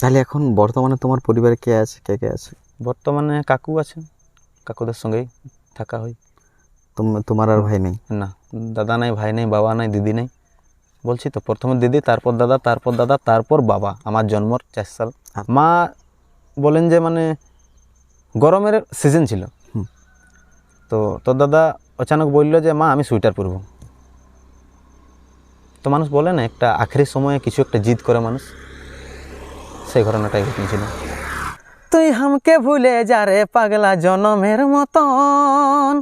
তাহলে এখন বর্তমানে তোমার পরিবারে কে আছে কে কে আছে? বর্তমানে কাকু আছে। কাকুদের সঙ্গেই থাকা হয়। তোম- তোমার আর ভাই নেই? না দাদা নাই ভাই নেই বাবা নাই দিদি নেই। বলছি তো প্রথমে দিদি তারপর দাদা তারপর দাদা তারপর বাবা। আমার জন্মর চার সাল। মা বলেন যে মানে গরমের সিজন ছিল। তো তোর দাদা অচানক বলল যে মা আমি সোয়েটার পরবো। তো মানুষ বলে না একটা আখেরি সময়ে কিছু একটা জিদ করে মানুষ। সেই ঘটনাটাই ঘটেছিল। তুই হামকে ভুলে যা রে পাগলা জনমের মতন।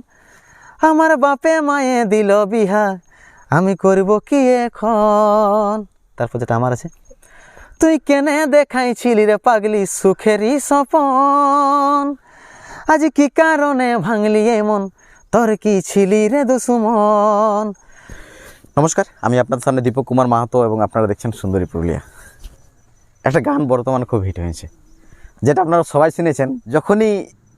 আমার বাপে মায়ে দিল বিহা আমি করব কি এখন? তারপর যেটা আমার আছে তুই কেনে দেখাইছিলি রে পাগলি সুখেরই সপন আজ কি কারণে ভাঙলি এমন? তোর কি ছিলি রে দুসুমন নমস্কার আমি আপনাদের সামনে দীপক কুমার মাহাতো এবং আপনারা দেখছেন সুন্দরী পুরুলিয়া। একটা গান বর্তমানে খুব হিট হয়েছে। যেটা আপনারা সবাই শুনেছেন যখনই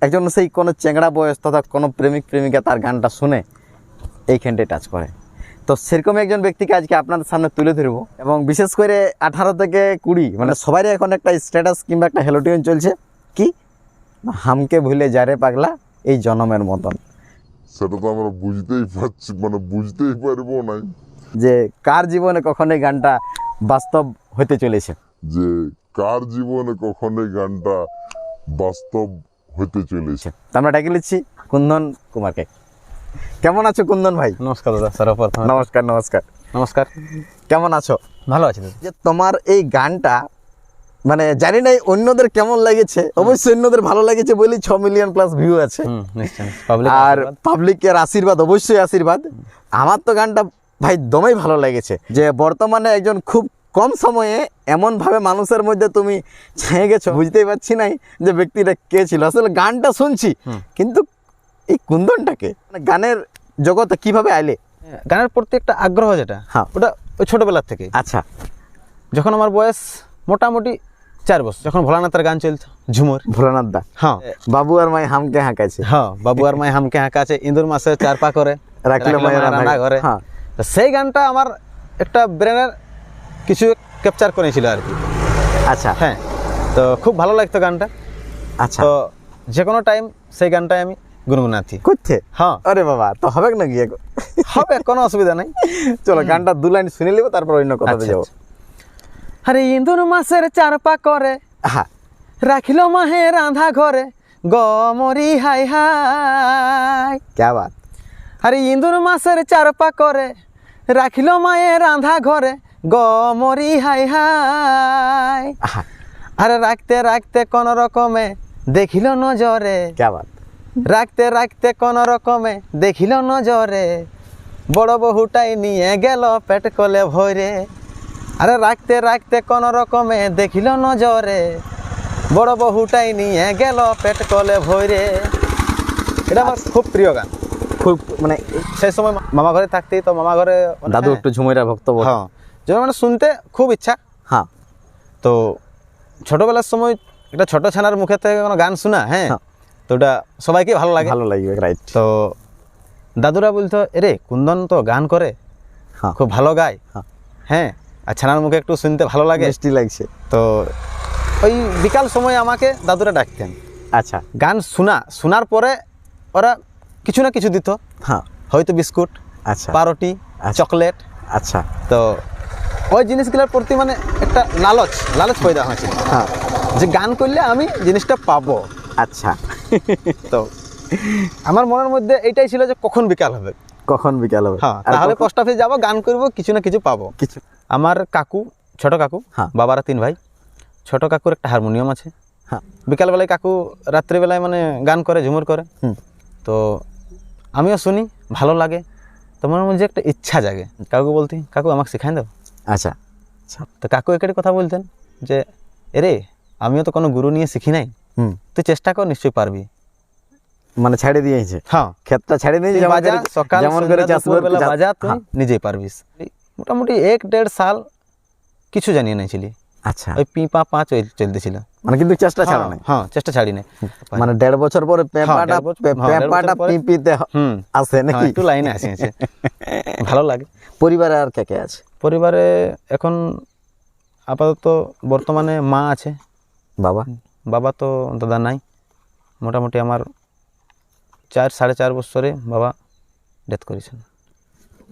একজন সেই কোনো চেংড়া বয়স তথা কোনো প্রেমিক প্রেমিকা তার গানটা শুনে এইখানটায় টাচ করে। তো সেরকম একজন ব্যক্তিকে আজকে আপনাদের সামনে তুলে ধরব এবং বিশেষ করে আঠারো থেকে কুড়ি মানে সবারই এখন একটা স্ট্যাটাস কিংবা একটা হেলোটিউন চলছে। কি? হামকে ভুলে যারে পাগলা এই জনমের মতন। সেটা তো আমরা বুঝতেই পারছি মানে বুঝতেই পারব নাই। যে কার জীবনে কখন এই গানটা বাস্তব হতে চলেছে? যে কার জীবনে কখন এই গানটা বাস্তব হতে চলেছে? তো আমরা ডেকে নিচ্ছি কুন্দন কুমারকে। কেমন আছো কুন্দন ভাই? নমস্কার দাদা সর্বপ্রথম নমস্কার নমস্কার। নমস্কার। কেমন আছো? ভালো আছি যে তোমার এই গানটা মানে জানি না অন্যদের কেমন লেগেছে অবশ্যই অন্যদের ভালো লেগেছে বলি ছ মিলিয়ন প্লাস ভিউ আছে। হুম পাবলিক আর পাবলিকের আশীর্বাদ অবশ্যই আশীর্বাদ। আমার তো গানটা ভাই দমেই ভালো লেগেছে। যে বর্তমানে একজন খুব কম সময়ে এমনভাবে মানুষের মধ্যে তুমি ছেয়ে গেছো বুঝতেই পারছি নাই যে ব্যক্তিটা কে ছিল। আসলে গানটা শুনছি কিন্তু এই কুন্দনটাকে মানে গানের জগতে কীভাবে আইলে? গানের প্রতি একটা আগ্রহ যেটা হ্যাঁ। ওটা ওই ছোটোবেলার থেকে। আচ্ছা। যখন আমার বয়স মোটামুটি চার বছর যখন ভোলানাথের গান চলতো ঝুমুর। ভোলানাথ দা? হ্যাঁ। বাবু আর মাই হামকে হাঁকাছে হ্যাঁ বাবু আর মাই হামকে হাঁকা আছে ইঁদুর মাসে চার পা করে রাখলে মায়ের রান্না ঘরে। হ্যাঁ। সেই গানটা আমার একটা ব্রেনের কিছু ক্যাপচার করেছিল আর কি। আচ্ছা। হ্যাঁ তো খুব ভালো লাগতো গানটা। আচ্ছা। তো যে কোনো টাইম সেই গানটাই আমি গুনগুনাতি করছে? হ্যাঁ। আরে বাবা তো হবে নাকি এখন? হবে কোনো অসুবিধা নাই। চলো গানটা দু লাইন শুনে নেব তারপর অন্য কথাতে আচ্ছা, যাব। আচ্ছা। আরে ইঁদুর মাসের চার পা করে হ্যাঁ। রাখিল মাহে রাধা ঘরে গমরি হাই হাই। ক্যা বাত? আরে ইঁদুর মাসের চার পা করে রাখিল মায়ে রাধা ঘরে গমরি হাই হাই। আরে রাখতে রাখতে কোন রকমে দেখিল নজরে। রাখতে রাখতে কোন রকমে দেখিল নজরে। বড় বহুটাই নিয়ে গেল পেট কলে ভরে। আরে রাখতে রাখতে কোন রকমে দেখিল নজরে। বড় বহুটাই নিয়ে গেল পেট কলে ভরে। এটা আমার খুব প্রিয় গান। খুব মানে সেই সময় মামা ঘরে থাকতেই তো মামা ঘরে দাদু হ্যাঁ, একটু ঝুমুরা ভক্ত। হ্যাঁ। যেন মানে শুনতে খুব ইচ্ছা। হ্যাঁ। তো ছোটবেলার সময় একটা ছোট ছানার মুখে থেকে কোনো গান শোনা হ্যাঁ? হ্যাঁ। তো ওটা সবাইকে ভালো লাগে। ভালো লাগবে রাইট তো দাদুরা বলতো এরে কুন্দন তো গান করে। হ্যাঁ। খুব ভালো গায়। হ্যাঁ। হ্যাঁ আর ছানার মুখে একটু শুনতে ভালো লাগে। মিষ্টি লাগছে। তো ওই বিকাল সময় আমাকে দাদুরা ডাকতেন। আচ্ছা। গান শোনা শোনার পরে ওরা কিছু না কিছু দিত। হ্যাঁ। হয়তো বিস্কুট আচ্ছা। পাউরুটি আচ্ছা। চকলেট। আচ্ছা। তো ওই জিনিসগুলোর প্রতি মানে একটা লালচ লালচ পয়দা হয়েছিল হ্যাঁ। যে গান করলে আমি জিনিসটা পাবো। আচ্ছা। তো আমার মনের মধ্যে এটাই ছিল যে কখন বিকাল হবে। কখন বিকাল হবে? হ্যাঁ তাহলে পোস্ট অফিস যাব গান করব কিছু না কিছু পাবো। কিছু। আমার কাকু ছোট কাকু হ্যাঁ। বাবারা তিন ভাই ছোট কাকুর একটা হারমোনিয়াম আছে। হ্যাঁ। বিকালবেলায় কাকু রাত্রিবেলায় মানে গান করে ঝুমুর করে। তো আমিও শুনি ভালো লাগে। তোমার মধ্যে একটা ইচ্ছা জাগে। কাকু বলতি কাকু আমাকে শেখাই দাও। আচ্ছা। আচ্ছা তো কাকু একাটি কথা বলতেন যে এরে আমিও তো কোনো গুরু নিয়ে শিখি নাই। হুম। তুই চেষ্টা কর নিশ্চয়ই পারবি। মানে ছেড়ে দিয়েছে হ্যাঁ। ক্ষেতটা ছেড়ে দিয়েছে বাজার সকাল যেমন করে চাষ- তুই হ্যাঁ, নিজেই পারবিস মোটামুটি এক দেড় সাল কিছু জানিয়ে নিয়েছিলি আচ্ছা। ওই পিপা পাঁচ ওই চলতেছিল। মানে কিন্তু চেষ্টা ছাড়া নাই? হ্যাঁ চেষ্টা ছাড়ি নাই মানে দেড় বছর পরে পেঁপাটা হ্যাঁ, পেঁপাটা পিপিতে আসে হ্যাঁ, নাকি? একটু লাইনে আছে ভালো লাগে। পরিবারে আর কে কে আছে? পরিবারে এখন আপাতত বর্তমানে মা আছে। বাবা? বাবা তো দাদা নাই। মোটামুটি আমার চার সাড়ে চার বছরে বাবা ডেথ করেছেন।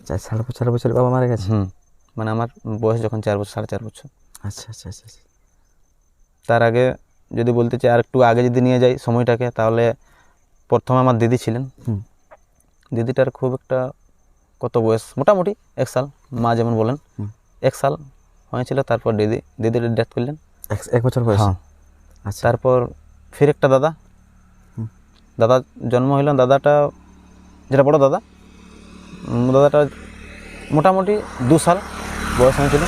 চার সাড়ে চার বছর বাবা মারা গেছে? হুম। মানে আমার বয়স যখন চার বছর সাড়ে চার বছর। আচ্ছা আচ্ছা আচ্ছা আচ্ছা। তার আগে যদি বলতে চাই আর একটু আগে যদি নিয়ে যাই সময়টাকে তাহলে প্রথমে আমার দিদি ছিলেন। দিদিটার খুব একটা কত বয়স? মোটামুটি এক সাল মা যেমন বলেন। এক সাল হয়েছিল তারপর দিদি দিদির ডেথ করলেন। এক- বছর বয়স। হ্যাঁ। আচ্ছা। তারপর ফির একটা দাদা। দাদা জন্ম হইলেন দাদাটা যেটা বড় দাদা দাদাটা মোটামুটি দু সাল বয়স হয়েছিল।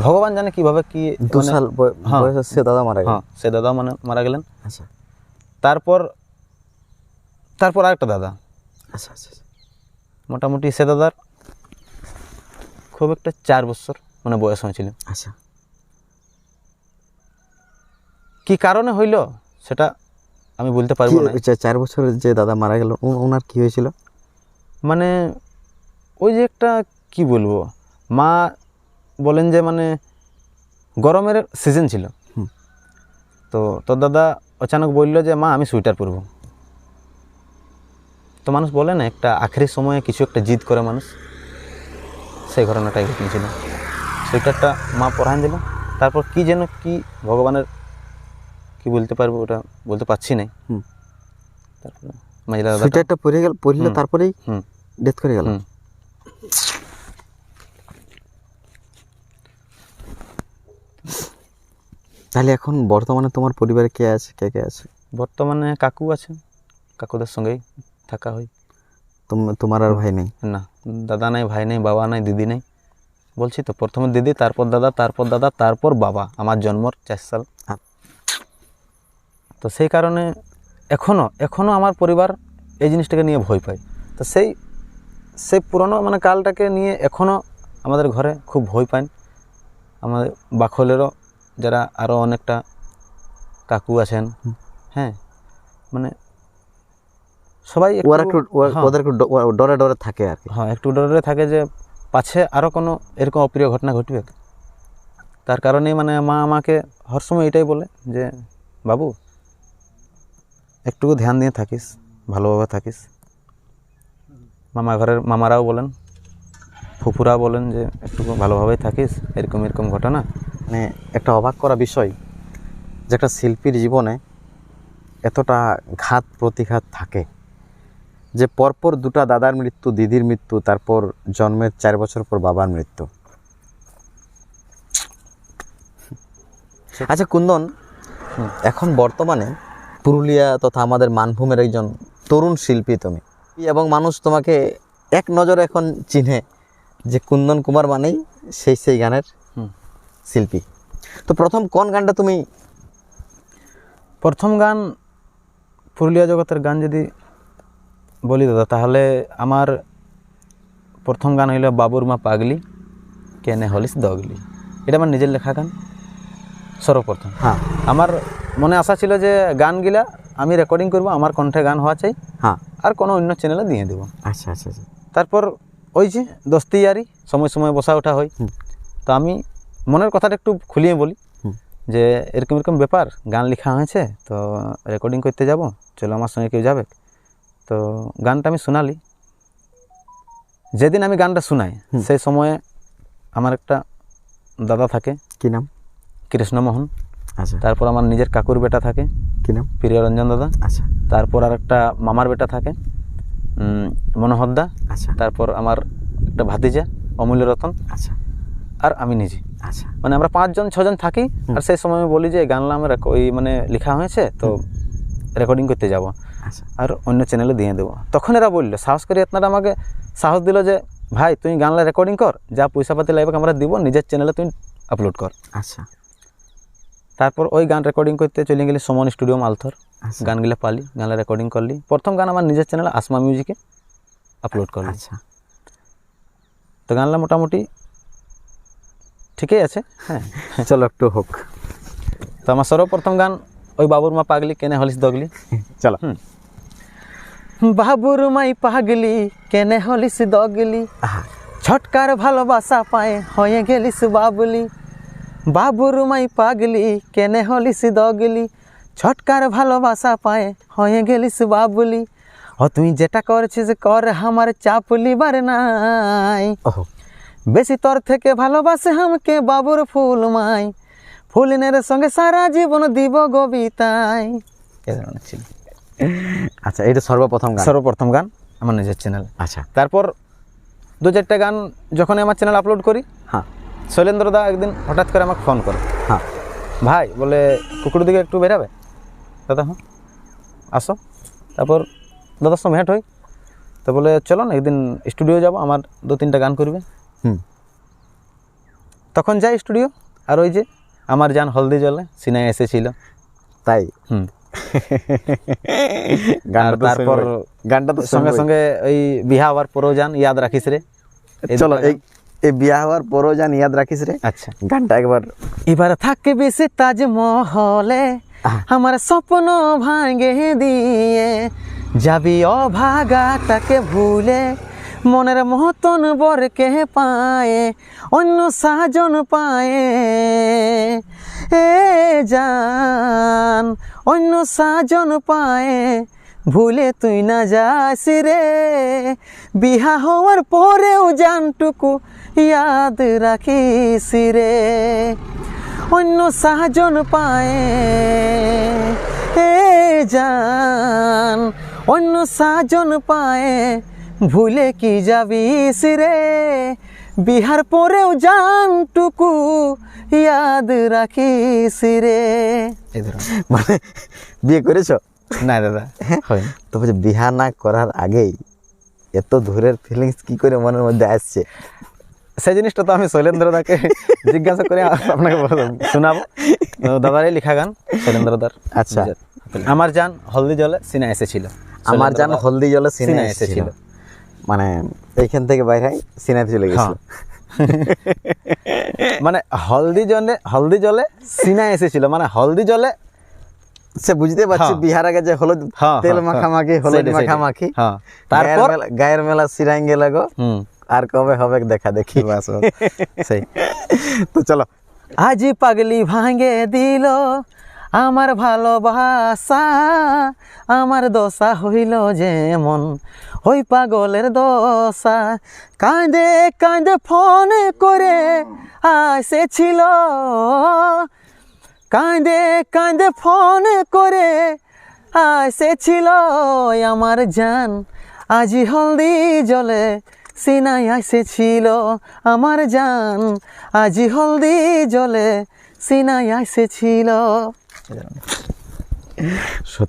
ভগবান জানে কীভাবে কি দু মানে- সাল হ্যাঁ। বয়সে সে দাদা মারা গেল। হ্যাঁ সে দাদা মানে মারা গেলেন। আচ্ছা। তারপর তারপর আরেকটা দাদা। আচ্ছা আচ্ছা আচ্ছা। মোটামুটি সে দাদার খুব একটা চার বছর মানে বয়স হয়েছিল। আচ্ছা। কি কারণে হইল সেটা আমি বলতে পারব না। চার বছরের যে দাদা মারা গেল ওনার কি হয়েছিল? মানে ওই যে একটা কি বলব? মা বলেন যে মানে গরমের সিজন ছিল। তো তোর দাদা অচানক বলল যে মা আমি সোয়েটার পরবো। তো মানুষ বলে না একটা আখেরি সময়ে কিছু একটা জিদ করে মানুষ। সেই ঘটনাটাই ঘটিয়েছিল সোয়েটারটা মা পরান দিল। তারপর কি যেন কি ভগবানের কি বলতে পারব ওটা বলতে পারছি না। তারপরে সুইটারটা পরে গেল পরলে তারপরেই হুম। ডেথ করে গেল? তাহলে এখন বর্তমানে তোমার পরিবারে কে আছে কে কে আছে? বর্তমানে কাকু আছে। কাকুদের সঙ্গেই থাকা হয়। তোম- তোমার আর ভাই নেই? না দাদা নাই ভাই নেই বাবা নাই দিদি নেই। বলছি তো প্রথমে দিদি তারপর দাদা তারপর দাদা তারপর বাবা। আমার জন্মর চার সাল। তো সেই কারণে এখনও এখনও আমার পরিবার এই জিনিসটাকে নিয়ে ভয় পায়। তো সেই সেই পুরনো মানে কালটাকে নিয়ে এখনও আমাদের ঘরে খুব ভয় পান আমাদের বাখলেরও যারা আরও অনেকটা কাকু আছেন হ্যাঁ মানে সবাই ওরা একটু হ্যাঁ। ওদের একটু ডরে ডরে থাকে আর হ্যাঁ একটু ডরে থাকে যে পাছে আরও কোনো এরকম অপ্রিয় ঘটনা ঘটবে তার কারণেই মানে মা আমাকে হরসময় এটাই বলে যে বাবু একটুকু ধ্যান দিয়ে থাকিস ভালোভাবে থাকিস। মামা ঘরের মামারাও বলেন ফুফুরা বলেন যে একটু ভালোভাবেই থাকিস এরকম এরকম ঘটনা। মানে একটা অবাক করা বিষয় যে একটা শিল্পীর জীবনে এতটা ঘাত প্রতিঘাত থাকে যে পরপর দুটা দাদার মৃত্যু দিদির মৃত্যু তারপর জন্মের চার বছর পর বাবার মৃত্যু আচ্ছা কুন্দন এখন বর্তমানে পুরুলিয়া তথা আমাদের মানভূমের একজন তরুণ শিল্পী তুমি এবং মানুষ তোমাকে এক নজরে এখন চিনে যে কুন্দন কুমার মানেই সেই সেই গানের। শিল্পী। তো প্রথম কোন গানটা তুমি প্রথম গান পুরুলিয়া জগতের গান যদি বলি দাদা তাহলে আমার প্রথম গান হইল বাবুর মা পাগলি কেনে হলিস দগলি। এটা আমার নিজের লেখা গান সর্বপ্রথম। হ্যাঁ। আমার মনে আশা ছিল যে গানগুলা আমি রেকর্ডিং করব আমার কণ্ঠে গান হওয়া চাই হ্যাঁ। আর কোনো অন্য চ্যানেলে দিয়ে দেবো। আচ্ছা আচ্ছা আচ্ছা। তারপর ওই যে দোস্তি ইয়ারি সময় সময় বসা ওঠা হয়। তো আমি মনের কথাটা একটু খুলিয়ে বলি। যে এরকম এরকম ব্যাপার গান লেখা হয়েছে তো রেকর্ডিং করতে যাব চলো আমার সঙ্গে কেউ যাবে। তো গানটা আমি শোনালি। যেদিন আমি গানটা শোনাই সেই সময়ে আমার একটা দাদা থাকে। কি নাম? কৃষ্ণমোহন। আচ্ছা। তারপর আমার নিজের কাকুর বেটা থাকে। কি নাম? প্রিয়রঞ্জন দাদা। আচ্ছা। তারপর আর একটা মামার বেটা থাকে। উম, মনোহর দা। আচ্ছা। তারপর আমার একটা ভাতিজা অমূল্য রতন। আচ্ছা। আর আমি নিজে। আচ্ছা। মানে আমরা পাঁচজন ছজন থাকি আর সেই সময় আমি বলি যে গানলা আমার ওই মানে লেখা হয়েছে তো রেকর্ডিং করতে যাব। আচ্ছা। আর অন্য চ্যানেলে দিয়ে দেবো। তখন এরা বলল সাহস করে আপনারা আমাকে সাহস দিল যে ভাই তুই গানলা রেকর্ডিং কর যা পয়সা পাতি লাগবে আমরা দিব নিজের চ্যানেলে তুই আপলোড কর। আচ্ছা। তারপর ওই গান রেকর্ডিং করতে চলে গেলি সমন স্টুডিও মালথর। আচ্ছা। গানগুলো পালি গানলা রেকর্ডিং করলি। প্রথম গান আমার নিজের চ্যানেল আসমা মিউজিকে আপলোড করলি। আচ্ছা। তো গানলা মোটামুটি ঠিকই আছে? হ্যাঁ চলো একটু হোক। তো আমার সর্বপ্রথম গান ওই বাবুর মা পাগলি কেনে হলিস দগলি? চলো। বাবুর মাই পাগলি কেনে হলিস দগলি? ছটকার ভালোবাসা পায়ে হয়ে গেলিস বাবলি। বাবুর মাই পাগলি কেনে হলিস দগলি? ছটকার ভালোবাসা পায়ে হয়ে গেলিস বাবুলি। ও তুই যেটা করছিস কর আমার চাপ লিবার নাই। ওহ। বেশি তোর থেকে ভালোবাসে আমাকে বাবুর ফুল মাই। ফুলিনের সঙ্গে সারা জীবন দিব গবিতাই এ ধরনের ছিল আচ্ছা এটা সর্বপ্রথম গান। সর্বপ্রথম গান। আমার নিজের চ্যানেল আচ্ছা। তারপর দু চারটা গান যখন আমার চ্যানেল আপলোড করি হ্যাঁ। শৈলেন্দ্র দা একদিন হঠাৎ করে আমাকে ফোন করে। হ্যাঁ। ভাই বলে কুকুর দিকে একটু বেরাবে? দাদা হ্যাঁ। আসো। তারপর দাদার সঙ্গে হেঁট হই। তো বলে চলো না একদিন স্টুডিও যাব আমার দু তিনটা গান করবে। হুম। তখন যাই স্টুডিও আর ওই যে আমার যান হলদি জলে সিনায় এসেছিল। তাই? হুম। তারপর গানটা তো সঙ্গে সঙ্গে ওই বিহা হওয়ার পরেও যান ইয়াদ রাখিস রে। চলো এই এই বিয়া হওয়ার পরও জান ইয়াদ রাখিস রে। আচ্ছা। গানটা একবার এবার থাকবি সে তাজমহলে আমার স্বপ্ন ভাঙে দিয়ে। যাবি অভাগাটাকে ভুলে মনের মতন বরকে পায়ে, অন্য সাজন পায়ে। এ জান, অন্য সাজন পায়ে, ভুলে তুই না যাস রে। বিহা হওয়ার পরেও জানটুকু ইয়াদ রাখিস রে। অন্য সাহায্য পায়ে, এ জান, অন্য সাহায্য পায়ে ভুলে কি যাবিস রে? বিহার পরেও জানটুকু ইয়াদ রাখিস রে। মানে বিয়ে করেছ? না দাদা হয়নি। তো বলছে বিয়া না করার আগেই এত দূরের ফিলিংস কি করে মনের মধ্যে আসছে? সেই জিনিসটা তো আমি শৈলেন্দ্র দাকে জিজ্ঞাসা করে আপনাকে শোনাবো। দাদারই লেখা গান শৈলেন্দ্র দার। আচ্ছা। আমার জান হলদি জলে সিনা এসেছিল। আমার দার হলদি জলে সিনে এসেছিল। মানে এইখান থেকে বাইরে সিনাতে চলে গেছিল। মানে হলদি জলে হলদি জলে সিনা এসেছিল। মানে হলদি জলে সে বুঝতে পারছি হ্যাঁ। বিহার আগে যে হলুদ হ্যাঁ, তেল হ্যাঁ, মাখামাখি হ্যাঁ। হলুদ। মাখামাখি। হ্যাঁ। তারপর? গায়ের মেলা সিরাঙ্গে লাগো হুম। আর কবে হবে দেখা দেখি। সেই। তো চলো। আজ পাগলি ভাঙে দিল। আমার ভালোবাসা, আমার দশা হইল যেমন, ওই পাগলের দশা। কাঁদে কাঁদে ফোন করে আসেছিল। কাঁদে কাঁদে ফোন করে আসেছিল আমার জান। আজি হলদি জলে সিনাই আসেছিল আমার জান। আজি হলদি জলে সিনাই আসেছিল।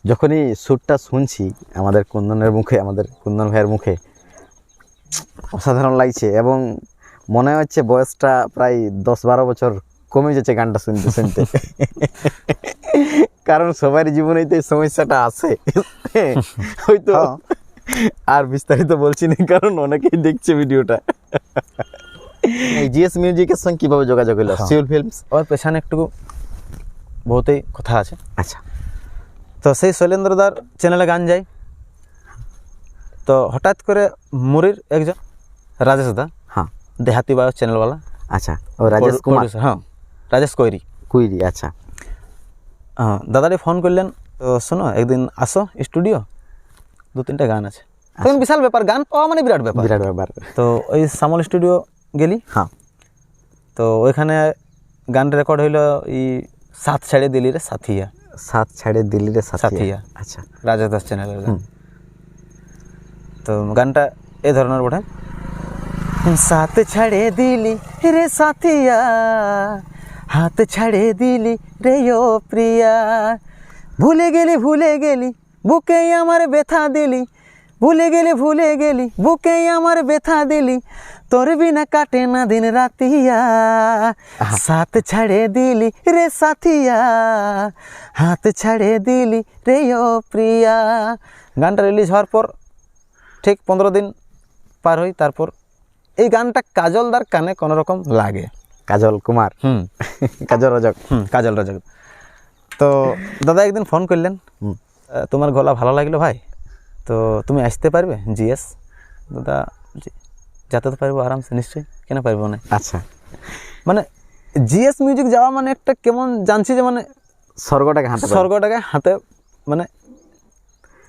যখনই সুরটা শুনছি আমাদের কুন্দনের মুখে আমাদের কুন্দন ভাইয়ের মুখে অসাধারণ লাগছে এবং মনে হচ্ছে বয়সটা প্রায় দশ বারো বছর কমে যাচ্ছে গানটা শুনতে শুনতে। কারণ সবার জীবনেই তো এই সমস্যাটা আছে। হয়তো হ্যাঁ। আর বিস্তারিত বলছি না কারণ অনেকেই দেখছে ভিডিওটা। এই জিএস মিউজিকের সঙ্গে কীভাবে যোগাযোগ হলো? হ্যাঁ। Seoul films? ওর পেছনে একটু বহুতই কথা আছে। আচ্ছা। তো সেই শৈলেন্দ্রদার চ্যানেলে গান যায় তো হঠাৎ করে মুরির একজন রাজেশ দা হ্যাঁ। দেহাতি বায়ু চ্যানেলওয়ালা আচ্ছা ও রাজেশ কুমার। হ্যাঁ রাজেশ কৈরি। কুইরি আচ্ছা। হ্যাঁ দাদারে ফোন করলেন তো শোনো একদিন আসো স্টুডিও দু তিনটা গান আছে। তখন বিশাল ব্যাপার গান পাওয়া মানে বিরাট ব্যাপার। বিরাট ব্যাপার। তো ওই সামল স্টুডিও গেলি। হ্যাঁ। তো ওইখানে গান রেকর্ড হইল ই সাত ছেড়ে দিলি রে সাথিয়া। সাত ছেড়ে দিল্লির সাথিয়া। সাথিয়া। আচ্ছা। রাজা দাস চ্যানেলের গান তো গানটা এ ধরনের বটে। সাথ ছাড়ে দিলি রে সাথিয়া হাত ছাড়ে দিলি রে ও প্রিয়া। ভুলে গেলি ভুলে গেলি বুকে আমার ব্যথা দিলি ভুলে গেলি ভুলে গেলি বুকে আমার ব্যথা দিলি তোর বিনা কাটে না দিন রাতিয়া। সাথ ছাড়ে দিলি রে সাথিয়া হাত ছাড়ে দিলি রে ও প্রিয়া। গানটা রিলিজ হওয়ার পর ঠিক পনেরো দিন পার হই তারপর এই গানটা কাজলদার কানে কোনো রকম লাগে। কাজল কুমার। হুম। কাজল রজক। হুম কাজল রজক। তো দাদা একদিন ফোন করলেন তোমার গলা ভালো লাগল ভাই? তো তুমি আসতে পারবে জিএস? দাদা যেতে তো পারব আরামসে নিশ্চয়ই। কেন পারব না? আচ্ছা। মানে জিএস মিউজিক যাওয়া মানে একটা কেমন জানছি যে মানে স্বর্গটাকে হাতে স্বর্গটাকে হাতে মানে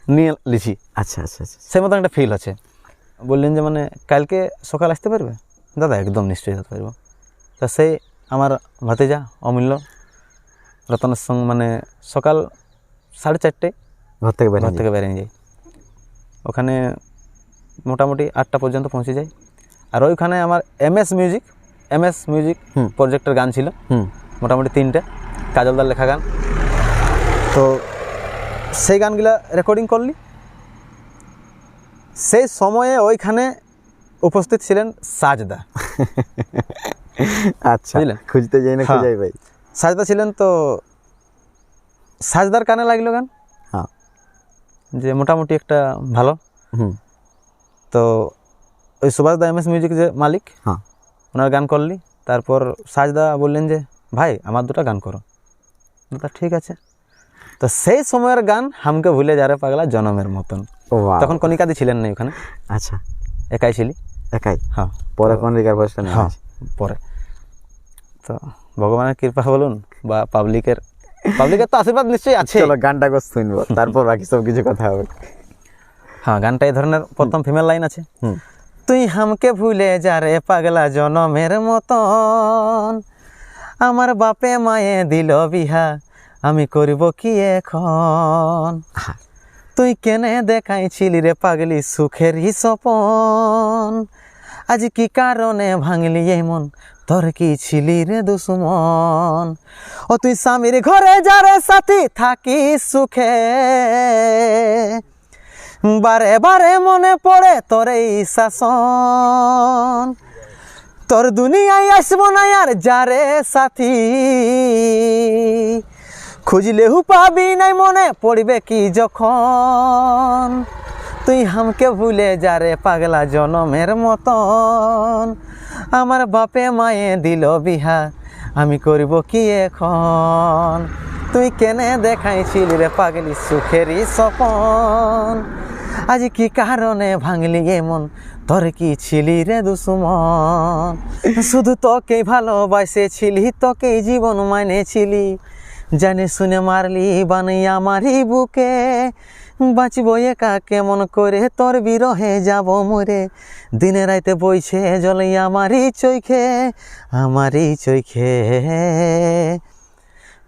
নিয়ে লিছি আচ্ছা আচ্ছা আচ্ছা। সেই মতন একটা ফিল আছে। বললেন যে মানে কালকে সকাল আসতে পারবে? দাদা একদম নিশ্চয়ই আসতে পারব। তা সেই আমার ভাতিজা অমূল্য রতনের সঙ্গে মানে সকাল সাড়ে চারটে ঘর থেকে বের ঘর থেকে বেরিয়ে যাই ওখানে মোটামুটি আটটা পর্যন্ত পৌঁছে যাই আর ওইখানে আমার M S music M S music প্রজেক্টের গান ছিল। হুম। মোটামুটি তিনটে কাজলদার লেখা গান। তো সেই গানগুলা রেকর্ডিং করলি। সেই সময়ে ওইখানে উপস্থিত ছিলেন সাজদা আচ্ছা বুঝলেন? খুঁজতে যাই না হ্যাঁ। খুঁজাই ভাই সাজদা ছিলেন তো সাজদার কানে লাগল গান? যে মোটামুটি একটা ভালো। তো ওই সুভাষ দা এম এস মিউজিক যে মালিক হ্যাঁ। ওনার গান করলি তারপর সাজদা বললেন যে ভাই আমার দুটো গান করো। তা ঠিক আছে। তো সেই সময়ের গান হামকে ভুলে যারে পাগলা জনমের মতন। ও তখন কনিকাদি ছিলেন না ওখানে। আচ্ছা। একাই ছিলি। একাই? হ্যাঁ। পরে কোন রিকার বয়সটা হ্যাঁ পরে। তো ভগবানের কৃপা বলুন বা পাবলিকের পাবলিকের তো আশীর্বাদ নিশ্চয়ই আছে। চলো গানটা গোস শুনব তারপর বাকি সব কিছু কথা হবে। হ্যাঁ গানটা এই ধরনের প্রথম ফিমেল লাইন আছে? তুই হামকে ভুলে যা রে পাগলা জনমের মতন। আমার বাপে মায়ে দিল বিহা আমি করব কি এখন? তুই কেনে দেখাইছিলি রে পাগলি সুখেরই সপন আজ কি কারণে ভাঙলি এই মন তোর কি ছিলি রে দুশ্মন? ও তুই স্বামীর ঘরে যা রে সাথী থাকি সুখে। বারে বারে মনে পড়ে তোর এই শাসন। তোর দুনিয়ায় আসব না আর যারে সাথী। খুঁজলেহু পাবি নাই মনে পড়বে কি যখন? তুই হামকে ভুলে যা রে পাগলা জনমের মতন। আমার বাপে মায়ে দিল বিহা, আমি করব কি এখন? তুই কেনে দেখাইছিলি রে পাগলি সুখেরই সপন আজ কি কারণে ভাঙলি এমন? তোর কি ছিলি রে দুশ্মন? শুধু তোকেই ভালোবাসেছিলি, তোকেই জীবন মানেছিলি। জানে শুনে মারলি বানাই আমারই বুকে। বাঁচবো একা কেমন করে? তোর বিরহে যাব মরে। দিনে রাইতে বইছে জলে আমারই চৈখে আমারই চৈখে।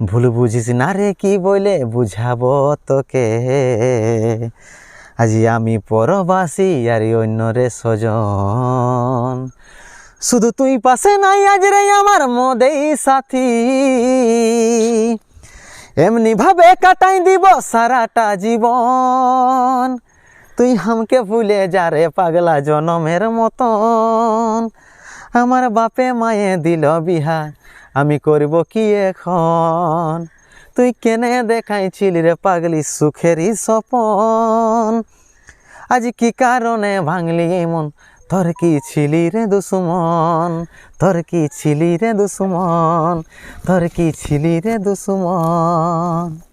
ভুল বুঝিস না রে কি বলে বুঝাবো তোকে। আজি আমি পরবাসী, আর অন্য রে সজন শুধু তুই পাশে নাই, আজ রে আমার মদেই সাথী। এমনি ভাবে কাটাই দিব সারাটা জীবন। তুই হামকে ভুলে যা রে পাগলা জনমের মতন। আমার বাপে মায়ে দিল বিহা, আমি করব কি এখন? তুই কেনে দেখাইছিলি রে পাগলি সুখেরই সপন আজ কি কারণে ভাঙলি মন? তোর কি ছিলি রে দুসুমন তোর কি ছিলি রে দুসুমন তোর কি ছিলি রে দুশ্মন?